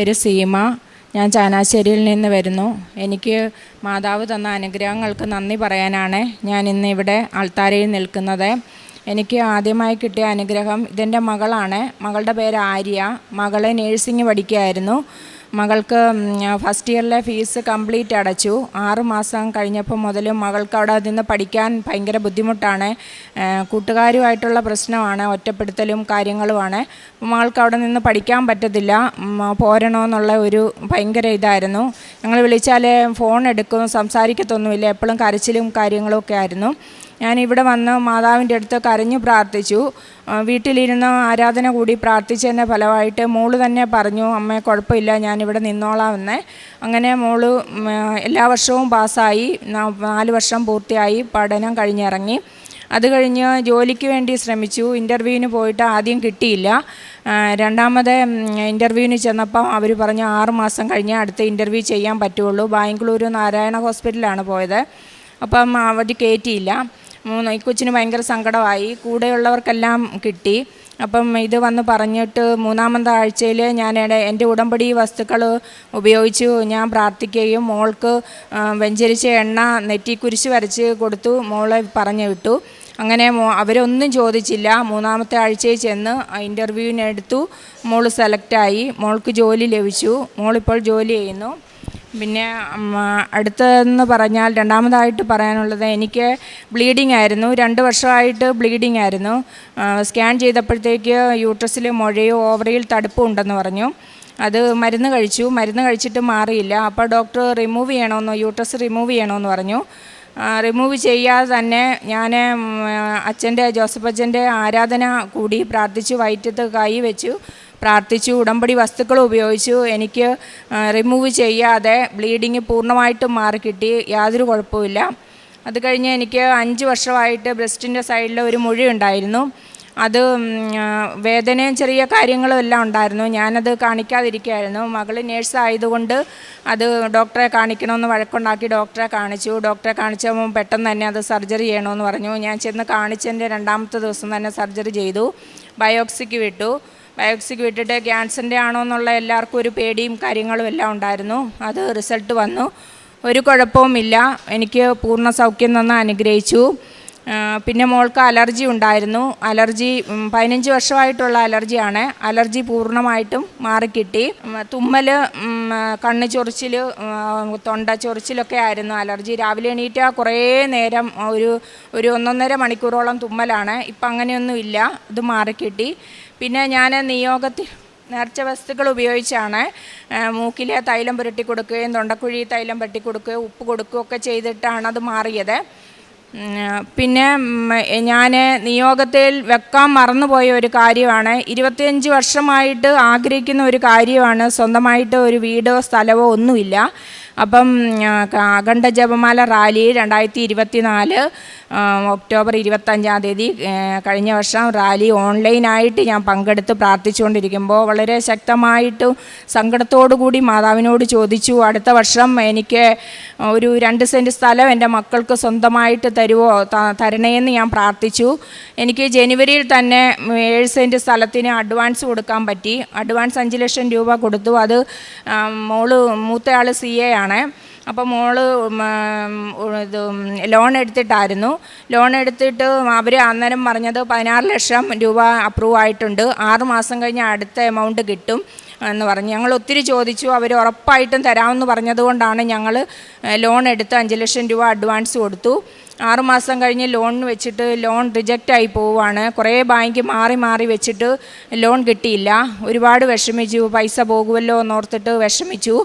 പേര് സീമ. ഞാൻ ചാനാശ്ശേരിയിൽ നിന്ന് വരുന്നു. എനിക്ക് മാതാവ് തന്ന അനുഗ്രഹങ്ങൾക്ക് നന്ദി പറയാനാണ് ഞാൻ ഇന്ന് ഇവിടെ ആൾത്താരയിൽ നിൽക്കുന്നത്. എനിക്ക് ആദ്യമായി കിട്ടിയ അനുഗ്രഹം ഇതെന്റെ മകളാണ്. മകളുടെ പേര് ആര്യ. മകളെ നേഴ്സിംഗ് പഠിക്കുകയായിരുന്നു. മകൾക്ക് ഫസ്റ്റ് ഇയറിലെ ഫീസ് കംപ്ലീറ്റ് അടച്ചു. ആറ് മാസം കഴിഞ്ഞപ്പോൾ മുതൽ മകൾക്ക് അവിടെ നിന്ന് പഠിക്കാൻ ഭയങ്കര ബുദ്ധിമുട്ടാണ്. കൂട്ടുകാരുമായിട്ടുള്ള പ്രശ്നമാണ് ഒറ്റപ്പെടുത്തലും കാര്യങ്ങളുമാണ്. മകൾക്ക് അവിടെ നിന്ന് പഠിക്കാൻ പറ്റത്തില്ല. പോരണോന്നുള്ള ഒരു ഭയങ്കര ഇതായിരുന്നു. ഞങ്ങൾ വിളിച്ചാൽ ഫോൺ എടുക്കും സംസാരിക്കത്തൊന്നുമില്ല. എപ്പോഴും കരച്ചിലും കാര്യങ്ങളും ഒക്കെ ആയിരുന്നു. ഞാൻ ഇവിടെ വന്ന് മാതാവിന്റെ അടുത്ത് കരഞ്ഞു പ്രാർത്ഥിച്ചു. വീട്ടിലിരുന്ന് ആരാധന കൂടി പ്രാർത്ഥിച്ചതിന്റെ ഫലമായിട്ട് മോൾ തന്നെ പറഞ്ഞു അമ്മ കുഴപ്പമില്ല ഞാനിവിടെ നിന്നോളാമെന്ന്. അങ്ങനെ മോൾ എല്ലാ വർഷവും പാസ്സായി. നാല് വർഷം പൂർത്തിയായി പഠനം കഴിഞ്ഞിറങ്ങി. അത് കഴിഞ്ഞ് ജോലിക്ക് വേണ്ടി ശ്രമിച്ചു. ഇന്റർവ്യൂവിന് പോയിട്ട് ആദ്യം കിട്ടിയില്ല. രണ്ടാമത് ഇന്റർവ്യൂവിന് ചെന്നപ്പോൾ അവർ പറഞ്ഞു ആറ് മാസം കഴിഞ്ഞ് അടുത്ത ഇന്റർവ്യൂ ചെയ്യാൻ പറ്റുള്ളൂ. ബാംഗ്ലൂർ നാരായണ ഹോസ്പിറ്റലിലാണ് പോയത്. അപ്പം അവർ കയറ്റിയില്ല മൂന്ന് ഈ കൊച്ചിന് ഭയങ്കര സങ്കടമായി. കൂടെയുള്ളവർക്കെല്ലാം കിട്ടി. അപ്പം ഇത് വന്ന് പറഞ്ഞിട്ട് മൂന്നാമത്തെ ആഴ്ചയിൽ ഞാൻ എന്റെ ഉടമ്പടി വസ്തുക്കൾ ഉപയോഗിച്ചു. ഞാൻ പ്രാർത്ഥിക്കുകയും മോൾക്ക് വെഞ്ചരിച്ച എണ്ണ നെറ്റി കുരിശ് വരച്ച് കൊടുത്തു. മോളെ പറഞ്ഞു വിട്ടു. അങ്ങനെ അവരൊന്നും ചോദിച്ചില്ല. മൂന്നാമത്തെ ആഴ്ചയിൽ ചെന്ന് ഇന്റർവ്യൂവിനെടുത്തു മോൾ സെലക്റ്റായി മോൾക്ക് ജോലി ലഭിച്ചു. മോളിപ്പോൾ ജോലി ചെയ്യുന്നു. പിന്നെ അടുത്തതെന്ന് പറഞ്ഞാൽ രണ്ടാമതായിട്ട് പറയാനുള്ളത് എനിക്ക് ബ്ലീഡിംഗ് ആയിരുന്നു. രണ്ട് വർഷമായിട്ട് ബ്ലീഡിംഗ് ആയിരുന്നു. സ്കാൻ ചെയ്തപ്പോഴത്തേക്ക് യൂട്രസിൽ മുഴയോ ഓവറിയിൽ തടുപ്പും ഉണ്ടെന്ന് പറഞ്ഞു. അത് മരുന്ന് കഴിച്ചു. മരുന്ന് കഴിച്ചിട്ട് മാറിയില്ല. അപ്പോൾ ഡോക്ടർ റിമൂവ് ചെയ്യണമെന്ന് യൂട്രസ് റിമൂവ് ചെയ്യണമെന്ന് പറഞ്ഞു. റിമൂവ് ചെയ്യാതെ തന്നെ ഞാൻ അച്ഛന്റെ ജോസഫ് അച്ഛന്റെ ആരാധന കൂടി പ്രാർത്ഥിച്ചു വയറ്റത്ത് കൈ വെച്ചു. പ്രാർത്ഥിച്ചു. ഉടമ്പടി വസ്തുക്കൾ ഉപയോഗിച്ചു. എനിക്ക് റിമൂവ് ചെയ്യാതെ ബ്ലീഡിങ് പൂർണമായിട്ടും മാറിക്കിട്ടി. യാതൊരു കുഴപ്പമില്ല അത് കഴിഞ്ഞ് എനിക്ക് അഞ്ച് വർഷമായിട്ട് ബ്രസ്റ്റിന്റെ സൈഡിൽ ഒരു മുഴി ഉണ്ടായിരുന്നു. അത് വേദനയും ചെറിയ കാര്യങ്ങളും എല്ലാം ഉണ്ടായിരുന്നു. ഞാനത് കാണിക്കാതിരിക്കുകയായിരുന്നു. മകൾ നേഴ്സ് ആയതുകൊണ്ട് അത് ഡോക്ടറെ കാണിക്കണമെന്ന് വഴക്കുണ്ടാക്കി ഡോക്ടറെ കാണിച്ചു. ഡോക്ടറെ കാണിച്ചപ്പോൾ പെട്ടെന്ന് തന്നെ അത് സർജറി ചെയ്യണമെന്ന് പറഞ്ഞു. ഞാൻ ചെന്ന് കാണിച്ചതിന്റെ രണ്ടാമത്തെ ദിവസം തന്നെ സർജറി ചെയ്തു. ബയോപ്സിക്ക് വിട്ടു. ബയോപ്സിക്ക് വിട്ടിട്ട് ക്യാൻസറിന്റെ ആണോ എന്നുള്ള എല്ലാവർക്കും ഒരു പേടിയും കാര്യങ്ങളും എല്ലാം ഉണ്ടായിരുന്നു. അത് റിസൾട്ട് വന്നു. ഒരു കുഴപ്പവുമില്ല. എനിക്ക് പൂർണ സൗഖ്യം തന്ന് അനുഗ്രഹിച്ചു. പിന്നെ മോൾക്ക് അലർജി ഉണ്ടായിരുന്നു. അലർജി പതിനഞ്ച് വർഷമായിട്ടുള്ള അലർജിയാണ്. അലർജി പൂർണമായിട്ടും മാറിക്കിട്ടി. തുമ്മൽ കണ്ണ് ചൊറിച്ചിൽ തൊണ്ട ചൊറിച്ചിലൊക്കെ ആയിരുന്നു അലർജി. രാവിലെ എണീറ്റ കുറേ നേരം ഒരു ഒരു ഒന്നൊന്നര മണിക്കൂറോളം തുമ്മലാണ്. ഇപ്പം അങ്ങനെയൊന്നും ഇല്ല. ഇത് മാറിക്കിട്ടി. പിന്നെ ഞാൻ നിയോഗത്തിൽ നേർച്ച വസ്തുക്കൾ ഉപയോഗിച്ചാണ് മൂക്കിലെ തൈലം പുരട്ടി കൊടുക്കുകയും തൊണ്ടക്കുഴി തൈലം പുരട്ടി കൊടുക്കുകയും ഉപ്പ് കൊടുക്കുകയൊക്കെ ചെയ്തിട്ടാണ് അത് മാറിയത്. പിന്നെ ഞാൻ നിയോഗത്തിൽ വെക്കാൻ മറന്നുപോയ ഒരു കാര്യമാണ്. ഇരുപത്തിയഞ്ച് വർഷമായിട്ട് ആഗ്രഹിക്കുന്ന ഒരു കാര്യമാണ്. സ്വന്തമായിട്ട് ഒരു വീടോ സ്ഥലമോ ഒന്നുമില്ല. അപ്പം അഖണ്ഡ ജപമാല റാലി രണ്ടായിരത്തി ഇരുപത്തി നാല് ഒക്ടോബർ ഇരുപത്തഞ്ചാം തീയതി കഴിഞ്ഞ വർഷം റാലി ഓൺലൈനായിട്ട് ഞാൻ പങ്കെടുത്ത് പ്രാർത്ഥിച്ചുകൊണ്ടിരിക്കുമ്പോൾ വളരെ ശക്തമായിട്ട് സങ്കടത്തോടു കൂടി മാതാവിനോട് ചോദിച്ചു അടുത്ത വർഷം എനിക്ക് ഒരു രണ്ട് സെന്റ് സ്ഥലം എന്റെ മക്കൾക്ക് സ്വന്തമായിട്ട് തരുമോ തരണേന്ന് ഞാൻ പ്രാർത്ഥിച്ചു. എനിക്ക് ജനുവരിയിൽ തന്നെ ഏഴ് സെന്റ് സ്ഥലത്തിന് അഡ്വാൻസ് കൊടുക്കാൻ പറ്റി. അഡ്വാൻസ് അഞ്ച് ലക്ഷം രൂപ കൊടുത്തു. അത് മോൾ മൂത്തയാൾ സി എ ആണ് അപ്പോൾ മോൾ ഇത് ലോൺ എടുത്തിട്ടായിരുന്നു. ലോൺ എടുത്തിട്ട് അവർ അന്നേരം പറഞ്ഞത് പതിനാറ് ലക്ഷം രൂപ അപ്രൂവ് ആയിട്ടുണ്ട്. ആറ് മാസം കഴിഞ്ഞ് അടുത്ത എമൗണ്ട് കിട്ടും എന്ന് പറഞ്ഞു. ഞങ്ങൾ ഒത്തിരി ചോദിച്ചു. അവർ ഉറപ്പായിട്ടും തരാമെന്ന് പറഞ്ഞതുകൊണ്ടാണ് ഞങ്ങൾ ലോൺ എടുത്ത് അഞ്ച് ലക്ഷം രൂപ അഡ്വാൻസ് കൊടുത്തു. ആറുമാസം കഴിഞ്ഞ് ലോൺ വെച്ചിട്ട് ലോൺ റിജക്റ്റ് ആയി പോവുകയാണ്. കുറേ ബാങ്ക് മാറി മാറി വെച്ചിട്ട് ലോൺ കിട്ടിയില്ല. ഒരുപാട് വിഷമിച്ചു. പൈസ പോകുമല്ലോ എന്നോർത്തിട്ട് വിഷമിച്ചു.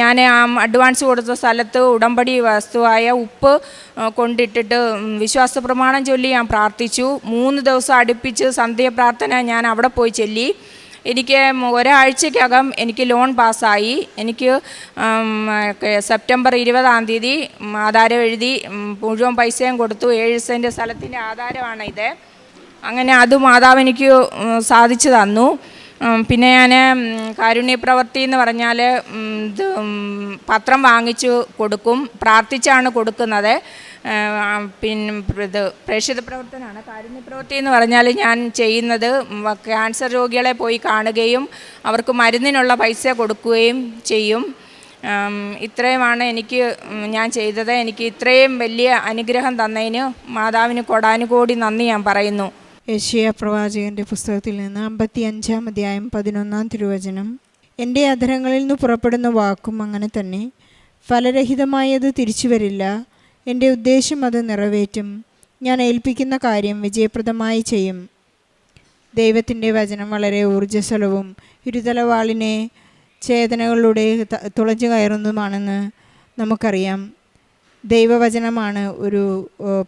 ഞാൻ അഡ്വാൻസ് കൊടുത്ത സ്ഥലത്ത് ഉടമ്പടി വസ്തുവായ ഉപ്പ് കൊണ്ടിട്ടിട്ട് വിശ്വാസ പ്രമാണം ചൊല്ലി ഞാൻ പ്രാർത്ഥിച്ചു. മൂന്ന് ദിവസം അടുപ്പിച്ച് സന്ധ്യ പ്രാർത്ഥന ഞാൻ അവിടെ പോയി ചൊല്ലി. എനിക്ക് ഒരാഴ്ചക്കകം എനിക്ക് ലോൺ പാസ്സായി. എനിക്ക് സെപ്റ്റംബർ ഇരുപതാം തീയതി ആധാരം എഴുതി മുഴുവൻ പൈസയും കൊടുത്തു. ഏഴ് സെന്റ് സ്ഥലത്തിന്റെ ആധാരമാണ് ഇത്. അങ്ങനെ അത് മാതാവ് എനിക്ക് സാധിച്ചു തന്നു. പിന്നെ ഞാൻ കാരുണ്യപ്രവൃത്തി എന്ന് പറഞ്ഞാൽ പത്രം വാങ്ങിച്ചു കൊടുക്കും. പ്രാർത്ഥിച്ചാണ് കൊടുക്കുന്നത്. പിന്നെ ഇത് പ്രേക്ഷിത പ്രവർത്തനമാണ് കാരുണ്യ പ്രവൃത്തി എന്ന് പറഞ്ഞാൽ ഞാൻ ചെയ്യുന്നത് ക്യാൻസർ രോഗികളെ പോയി കാണുകയും അവർക്ക് മരുന്നിനുള്ള പൈസ കൊടുക്കുകയും ചെയ്യും. ഇത്രയുമാണ് എനിക്ക് ഞാൻ ചെയ്തത്. എനിക്ക് ഇത്രയും വലിയ അനുഗ്രഹം തന്നതിന് മാതാവിന് കൊടാനുകൂടി നന്ദി ഞാൻ പറയുന്നു. യശയ പ്രവാചകന്റെ പുസ്തകത്തിൽ നിന്ന് അമ്പത്തി അഞ്ചാം അധ്യായം പതിനൊന്നാം തിരുവചനം. എന്റെ അധരങ്ങളിൽ നിന്ന് പുറപ്പെടുന്ന വാക്കും അങ്ങനെ തന്നെ. ഫലരഹിതമായത് തിരിച്ചു വരില്ല എന്റെ ഉദ്ദേശം അത് നിറവേറ്റും. ഞാൻ ഏൽപ്പിക്കുന്ന കാര്യം വിജയപ്രദമായി ചെയ്യും. ദൈവത്തിന്റെ വചനം വളരെ ഊർജസ്വലവും ഇരുതലവാളിനെ ചേതനകളിലൂടെ തുളഞ്ഞു കയറുന്നതുമാണെന്ന് നമുക്കറിയാം. ദൈവവചനമാണ് ഒരു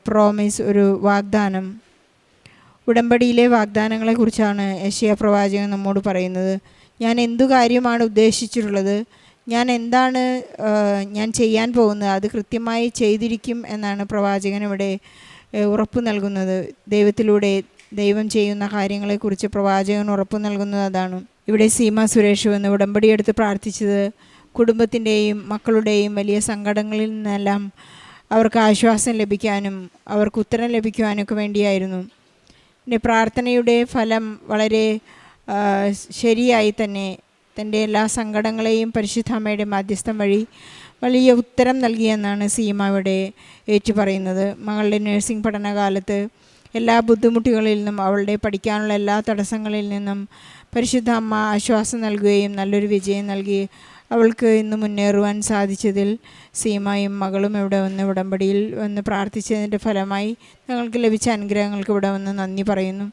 പ്രോമിസ് ഒരു വാഗ്ദാനം. ഉടമ്പടിയിലെ വാഗ്ദാനങ്ങളെക്കുറിച്ചാണ് യശയ പ്രവാചകൻ നമ്മോട് പറയുന്നത്. ഞാൻ എന്തു കാര്യമാണ് ഉദ്ദേശിച്ചിട്ടുള്ളത്? ഞാൻ എന്താണ് ഞാൻ ചെയ്യാൻ പോകുന്നത്? അത് കൃത്യമായി ചെയ്തിരിക്കും എന്നാണ് പ്രവാചകൻ ഇവിടെ ഉറപ്പ് നൽകുന്നത്. ദൈവത്തിലൂടെ ദൈവം ചെയ്യുന്ന കാര്യങ്ങളെക്കുറിച്ച് പ്രവാചകൻ ഉറപ്പ് നൽകുന്നത് അതാണ്. ഇവിടെ സീമ സുരേഷ് വന്ന് ഉടമ്പടിയെടുത്ത് പ്രാർത്ഥിച്ചത് കുടുംബത്തിന്റെയും മക്കളുടെയും വലിയ സങ്കടങ്ങളിൽ നിന്നെല്ലാം അവർക്ക് ആശ്വാസം ലഭിക്കാനും അവർക്ക് ഉത്തരം ലഭിക്കുവാനൊക്കെ വേണ്ടിയായിരുന്നു. എന്റെ പ്രാർത്ഥനയുടെ ഫലം വളരെ ശരിയായി തന്നെ തന്റെ എല്ലാ സങ്കടങ്ങളെയും പരിശുദ്ധാമ്മയുടെ മാധ്യസ്ഥം വഴി വലിയ ഉത്തരം നൽകിയെന്നാണ് സീമ ഇവിടെ ഏറ്റു പറയുന്നത് മകളുടെ നഴ്സിംഗ് പഠനകാലത്ത് എല്ലാ ബുദ്ധിമുട്ടുകളിൽ നിന്നും അവളുടെ പഠിക്കാനുള്ള എല്ലാ തടസ്സങ്ങളിൽ നിന്നും പരിശുദ്ധ അമ്മ ആശ്വാസം നൽകുകയും നല്ലൊരു വിജയം നൽകി അവൾക്ക് ഇന്ന് മുന്നേറുവാൻ സാധിച്ചതിൽ സീമയും മകളും ഇവിടെ വന്ന് ഉടമ്പടിയിൽ വന്ന് പ്രാർത്ഥിച്ചതിന്റെ ഫലമായി ഞങ്ങൾക്ക് ലഭിച്ച അനുഗ്രഹങ്ങൾക്ക് ഇവിടെ വന്ന് നന്ദി പറയുന്നു.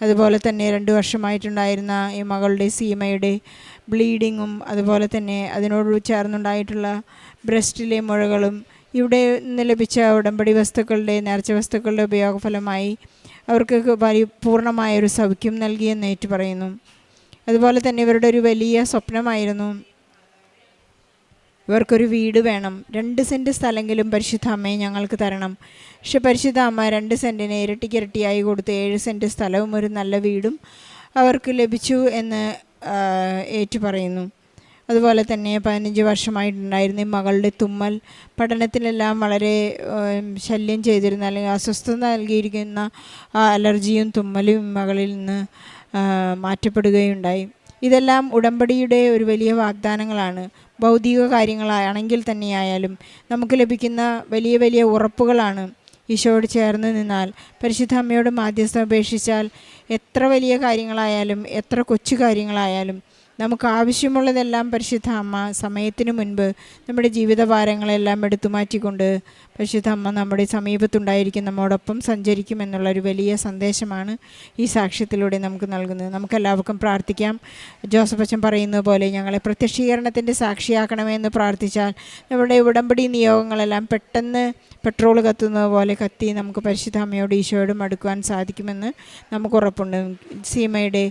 അതുപോലെ തന്നെ രണ്ട് വർഷമായിട്ടുണ്ടായിരുന്ന ഈ മകളുടെ സീമയുടെ ബ്ലീഡിങ്ങും അതുപോലെ തന്നെ അതിനോട് ചേർന്നുണ്ടായിട്ടുള്ള ബ്രസ്റ്റിലെ മുഴകളും ഇവിടെ നിന്ന് ലഭിച്ച ഉടമ്പടി വസ്തുക്കളുടെ നേർച്ച വസ്തുക്കളുടെ ഉപയോഗഫലമായി അവർക്ക് പരിപൂർണമായൊരു സൗഖ്യം നൽകിയെന്ന് പറയുന്നു. അതുപോലെ തന്നെ ഇവരുടെ ഒരു വലിയ സ്വപ്നമായിരുന്നു ഇവർക്കൊരു വീട് വേണം. രണ്ട് സെന്റ് സ്ഥലമെങ്കിലും പരിശുദ്ധ അമ്മയെ ഞങ്ങൾക്ക് തരണം. പക്ഷെ പരിശുദ്ധ അമ്മ രണ്ട് സെന്റിന് ഇരട്ടിക്കിരട്ടിയായി കൊടുത്ത് ഏഴ് സെന്റ് സ്ഥലവും ഒരു നല്ല വീടും അവർക്ക് ലഭിച്ചു എന്ന് ഏറ്റുപറയുന്നു ഏറ്റു പറയുന്നു. അതുപോലെ തന്നെ പതിനഞ്ച് വർഷമായിട്ടുണ്ടായിരുന്ന ഈ മകളുടെ തുമ്മൽ പഠനത്തിലെല്ലാം വളരെ ശല്യം ചെയ്തിരുന്ന അല്ലെങ്കിൽ അസ്വസ്ഥത നൽകിയിരിക്കുന്ന അലർജിയും തുമ്മലും മകളിൽ നിന്ന് മാറ്റപ്പെടുകയുണ്ടായി. ഇതെല്ലാം ഉടമ്പടിയുടെ ഒരു വലിയ വാഗ്ദാനങ്ങളാണ്. ഭൗതിക കാര്യങ്ങളാണെങ്കിൽ തന്നെയായാലും നമുക്ക് ലഭിക്കുന്ന വലിയ വലിയ ഉറപ്പുകളാണ്. ഈശോയോട് ചേർന്ന് നിന്നാൽ പരിശുദ്ധ അമ്മയോട് മാധ്യസ്ഥം അപേക്ഷിച്ചാൽ എത്ര വലിയ കാര്യങ്ങളായാലും എത്ര കൊച്ചു കാര്യങ്ങളായാലും നമുക്ക് ആവശ്യമുള്ളതെല്ലാം പരിശുദ്ധ അമ്മ സമയത്തിന് മുൻപ് നമ്മുടെ ജീവിതഭാരങ്ങളെല്ലാം എടുത്തു മാറ്റിക്കൊണ്ട് പരിശുദ്ധ അമ്മ നമ്മുടെ സമീപത്തുണ്ടായിരിക്കും നമ്മോടൊപ്പം സഞ്ചരിക്കും എന്നുള്ള ഒരു വലിയ സന്ദേശമാണ് ഈ സാക്ഷ്യത്തിലൂടെ നമുക്ക് നൽകുന്നത്. നമുക്കെല്ലാവർക്കും പ്രാർത്ഥിക്കാം. ജോസഫ് അച്ഛൻ പറയുന്നത് പോലെ ഞങ്ങളെ പ്രത്യക്ഷീകരണത്തിന്റെ സാക്ഷിയാക്കണമെന്ന് പ്രാർത്ഥിച്ചാൽ നമ്മുടെ ഉടമ്പടി നിയോഗങ്ങളെല്ലാം പെട്ടെന്ന് പെട്രോൾ കത്തുന്നത് പോലെ കത്തി നമുക്ക് പരിശുദ്ധ അമ്മയോട് ഈശോയോടും അടുക്കുവാൻ സാധിക്കുമെന്ന് നമുക്ക് ഉറപ്പുണ്ട് സീമയുടെ